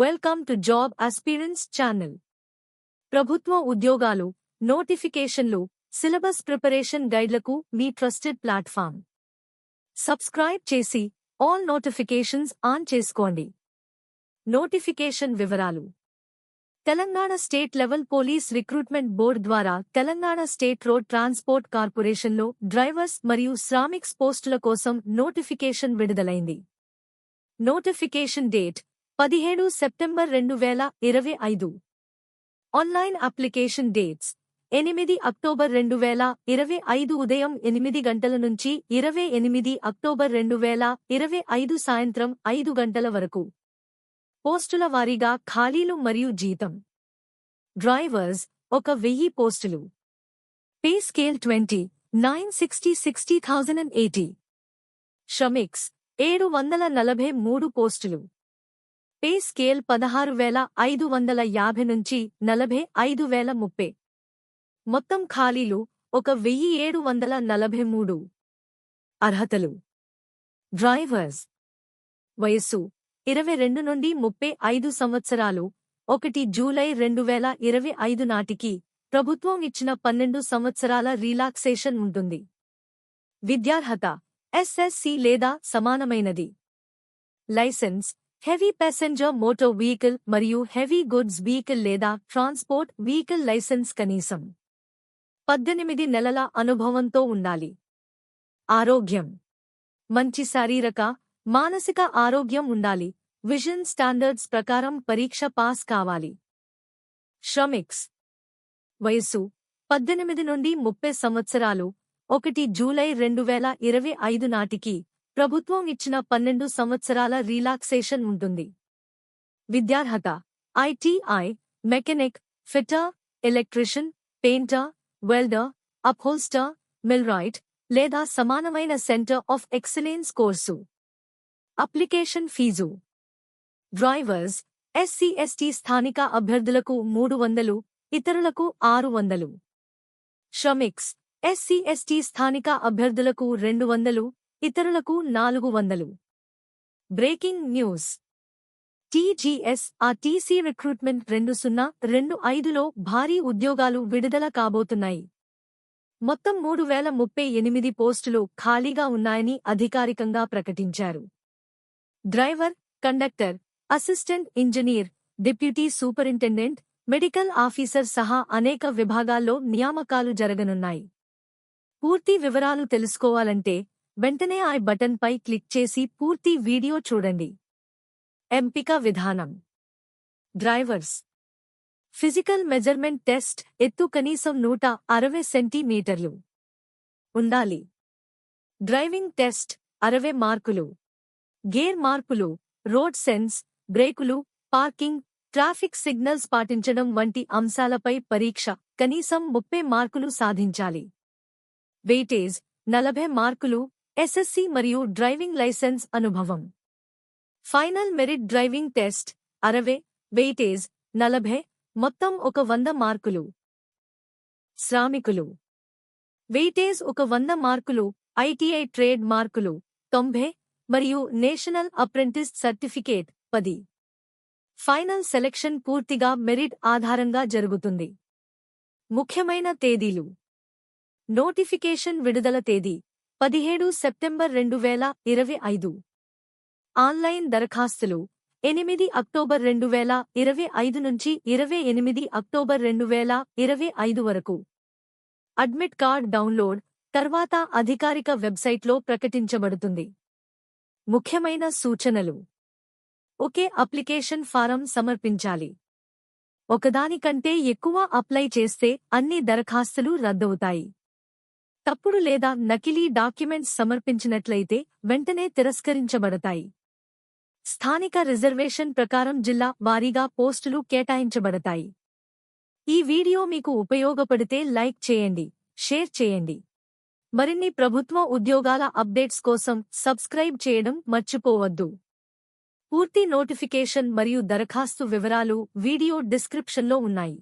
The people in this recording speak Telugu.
Welcome to job aspirants channel ప్రభుత్వ ఉద్యోగాలు నోటిఫికేషన్లు సిలబస్ ప్రిపరేషన్ గైడ్లకు మీ ట్రస్టెడ్ ప్లాట్ఫామ్. సబ్స్క్రైబ్ చేసి ఆల్ నోటిఫికేషన్స్ ఆన్ చేసుకోండి. నోటిఫికేషన్ వివరాలు. Telangana state level police recruitment board ద్వారా తెలంగాణ స్టేట్ రోడ్ ట్రాన్స్పోర్ట్ కార్పొరేషన్లో డ్రైవర్స్ మరియు శ్రామిక్స్ పోస్టుల కోసం నోటిఫికేషన్ విడుదలైంది. నోటిఫికేషన్ డేట్ పదిహేడు సెప్టెంబర్ రెండు వేల ఇరవై ఐదు. Online application dates. ఎనిమిది అక్టోబర్ రెండు వేల ఇరవై ఐదు ఉదయం ఎనిమిది గంటల నుంచి ఇరవై ఎనిమిది అక్టోబర్ రెండు వేల ఇరవై ఐదు సాయంత్రం ఐదు గంటల వరకు. పోస్టుల వారీగా ఖాళీలు మరియు జీతం. డ్రైవర్స్ ఒక వెయ్యి పోస్టులు. Pay scale twenty nine sixty sixty thousand and eighty. Shramiks ఏడు వందల నలభై మూడు పోస్టులు. పే స్కేల్ పదహారు వేల ఐదు వందల యాభై నుంచి నలభై ఐదు వేల ముప్పై. మొత్తం ఖాళీలు ఒక వెయ్యి ఏడు వందల నలభై మూడు. అర్హతలు. డ్రైవర్స్. వయస్సు ఇరవై రెండు నుండి ముప్పై ఐదు సంవత్సరాలు. ఒకటి జూలై రెండు వేల ఇరవై ఐదు నాటికి ప్రభుత్వం ఇచ్చిన పన్నెండు సంవత్సరాల రిలాక్సేషన్ ఉంటుంది. విద్యార్హత ఎస్ఎస్సి లేదా సమానమైనది. Licence heavy passenger motor vehicle మరియు హెవీ గుడ్స్ వెహికల్ లేదా ట్రాన్స్పోర్ట్ వెహికల్ లైసెన్స్ కనీసం పద్దెనిమిది నెలల అనుభవంతో ఉండాలి. ఆరోగ్యం. మంచి శారీరక మానసిక ఆరోగ్యం ఉండాలి. విజన్ స్టాండర్డ్స్ ప్రకారం పరీక్ష పాస్ కావాలి. శ్రమిక్స్. వయస్సు. పద్దెనిమిది నుండి ముప్పై సంవత్సరాలు. ఒకటి జూలై రెండు వేల ఇరవై ఐదు నాటికి ప్రభుత్వం ఇచ్చిన పన్నెండు సంవత్సరాల రిలాక్సేషన్ ఉంటుంది. విద్యార్హత ITI mechanic fitter electrician painter welder upholster millwright లేదా సమానమైన centre of excellence course. Application fee. Drivers SC ST స్థానిక అభ్యర్థులకు మూడు వందలు ఇతరులకు ఆరు వందలు. శ్రమిక్స్ ఎస్సీ ఎస్టీ స్థానిక అభ్యర్థులకు రెండు వందలు ఇతరులకు నాలుగు వందలు. Breaking news. TGS R TC recruitment రెండు సున్నా రెండు ఐదులో భారీ ఉద్యోగాలు విడుదల కాబోతున్నాయి. మొత్తం మూడు వేల ముప్పై ఎనిమిది పోస్టులు ఖాళీగా ఉన్నాయని అధికారికంగా ప్రకటించారు. Driver conductor assistant engineer deputy superintendent medical officer సహా అనేక విభాగాల్లో నియామకాలు జరగనున్నాయి. పూర్తి వివరాలు తెలుసుకోవాలంటే వెంటనే ఐ బటన్పై క్లిక్ చేసి పూర్తి వీడియో చూడండి. ఎంపిక విధానం. డ్రైవర్స్. ఫిజికల్ మెజర్మెంట్ టెస్ట్ ఎత్తు కనీసం నూట అరవై సెంటీమీటర్లు. ఉండాలి. డ్రైవింగ్ టెస్ట్ అరవై మార్కులు. గేర్ మార్పులు రోడ్ సెన్స్ బ్రేకులు పార్కింగ్ ట్రాఫిక్ సిగ్నల్స్ పాటించడం వంటి అంశాలపై పరీక్ష కనీసం ముప్పై మార్కులు సాధించాలి. వెయిటేజ్ నలభై మార్కులు ఎస్ఎస్సి మరియు డ్రైవింగ్ లైసెన్స్ అనుభవం. ఫైనల్ మెరిట్ డ్రైవింగ్ టెస్ట్ అరవై వెయిటేజ్ నలభై మొత్తం ఒక వంద మార్కులు. శ్రామికులు. వెయిటేజ్ ఒక వంద మార్కులు ఐటీఐ ట్రేడ్ మార్కులు తొంభై మరియు నేషనల్ అప్రెంటిస్ సర్టిఫికేట్ పది. ఫైనల్ సెలెక్షన్ పూర్తిగా మెరిట్ ఆధారంగా జరుగుతుంది. ముఖ్యమైన తేదీలు. నోటిఫికేషన్ విడుదల తేదీ. పదిహేడు సెప్టెంబర్ రెండు వేల ఇరవై ఐదు. ఆన్లైన్ దరఖాస్తులు ఎనిమిది అక్టోబర్ రెండు వేల ఇరవై ఐదు నుంచి ఇరవై ఎనిమిది అక్టోబర్ రెండు వేల ఇరవై ఐదు వరకు. అడ్మిట్ కార్డ్ డౌన్లోడ్ తర్వాత అధికారిక వెబ్సైట్లో ప్రకటించబడుతుంది. ముఖ్యమైన సూచనలు. ఒకే అప్లికేషన్ ఫారం సమర్పించాలి. ఒకదానికంటే ఎక్కువ అప్లై చేస్తే అన్ని దరఖాస్తులు రద్దవుతాయి. తప్పుడు లేదా నకిలీ డాక్యుమెంట్స్ సమర్పించినట్లయితే వెంటనే తిరస్కరించబడతాయి. స్థానిక రిజర్వేషన్ ప్రకారం జిల్లా వారీగా పోస్టులు కేటాయించబడతాయి. ఈ వీడియో మీకు ఉపయోగపడితే లైక్ చేయండి షేర్ చేయండి. మరిన్ని ప్రభుత్వ ఉద్యోగాల అప్డేట్స్ కోసం సబ్స్క్రైబ్ చేయడం మర్చిపోవద్దు. పూర్తి నోటిఫికేషన్ మరియు దరఖాస్తు వివరాలు వీడియో డిస్క్రిప్షన్లో ఉన్నాయి.